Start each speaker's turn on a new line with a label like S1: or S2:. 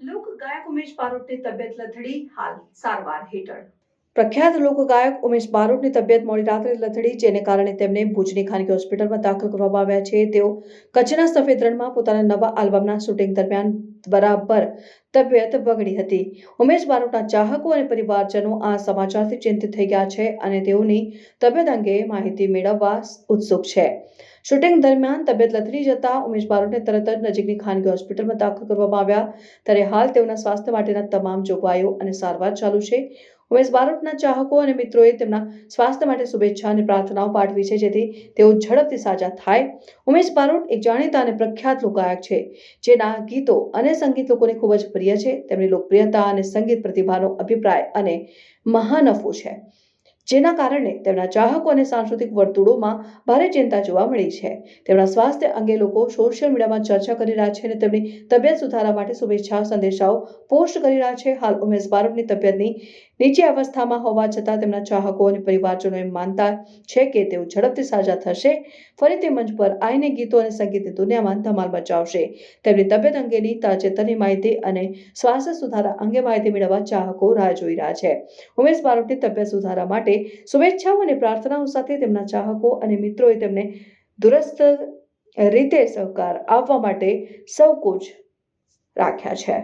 S1: લોક ગાયક ઉમેશ બારોટની તબિયત લથડી હાલ સારવાર હેઠળ પ્રખ્યાત લોક ગાયક ઉમેશ બારોટની તબિયત મોડી રાત્રે લથડી, જેને કારણે તેમને ભુજની ખાનગી હોસ્પિટલમાં દાખલ કરવામાં આવ્યા છે. તેઓ કચ્છના સફેદ રણમાં પોતાના નવા આલ્બમના શૂટિંગ દરમિયાન બરાબર તબિયત બગડી હતી. ઉમેશ બારોટના ચાહકો અને પરિવારજનો આ સમાચારથી ચિંતિત થઈ ગયા છે અને તેઓની તબિયત અંગે માહિતી મેળવવા ઉત્સુક છે. શૂટિંગ દરમિયાન તબિયત લથડી જતા ઉમેશ બારોટને તરત જ નજીકની ખાનગી હોસ્પિટલમાં દાખલ કરવામાં આવ્યા. ત્યારે હાલ તેઓના સ્વાસ્થ્ય માટેના તમામ જોગવાઈઓ અને સારવાર ચાલુ છે. ઉમેશ બારોટના ચાહકો અને મિત્રોએ તેમના સ્વાસ્થ્ય માટે શુભેચ્છા અને પ્રાર્થનાઓ પાઠવી છે, જેથી તેઓ ઝડપથી સાજા થાય. ઉમેશ બારોટ એક જાણીતા અને પ્રખ્યાત લોકગાયક છે, જેના ગીતો અને સંગીત લોકોને ખૂબ જ પ્રિય છે. તેમની લોકપ્રિયતા અને સંગીત પ્રતિભાનો અભિપ્રાય અને મહાનફો છે. જેના કારણે તેમના ચાહકો અને સાંસ્કૃતિક વર્તુળોમાં ભારે ચિંતા જોવા મળી છે. તેમના સ્વાસ્થ્ય અંગે લોકો સોશિયલ મીડિયામાં ચર્ચા કરી રહ્યા છે અને તેમની તબિયત સુધારા માટે શુભેચ્છા સંદેશાઓ પોસ્ટ કરી રહ્યા છે. હાલ ઉમેશ બારોટની તબિયતની નીચી અવસ્થામાં હોવા છતાં તેમના ચાહકો અને પરિવારજનો એમ માનતા છે કે તેઓ ઝડપથી સાજા થશે. ફરી તે મંચ પર આવીને ગીતો અને સંગીતની દુનિયામાં ધમાલ મચાવશે. તેમની તબિયત અંગેની તાજેતરની માહિતી અને સ્વાસ્થ્ય સુધારા અંગે માહિતી મેળવવા ચાહકો રાહ જોઈ રહ્યા છે. ઉમેશ બારોટની તબિયત સુધારા માટે શુભેચ્છાઓ અને પ્રાર્થનાઓ સાથે તેમના ચાહકો અને મિત્રોએ તેમને દુરસ્ત રીતે સહકાર આપવા માટે સૌ કુછ રાખ્યા છે.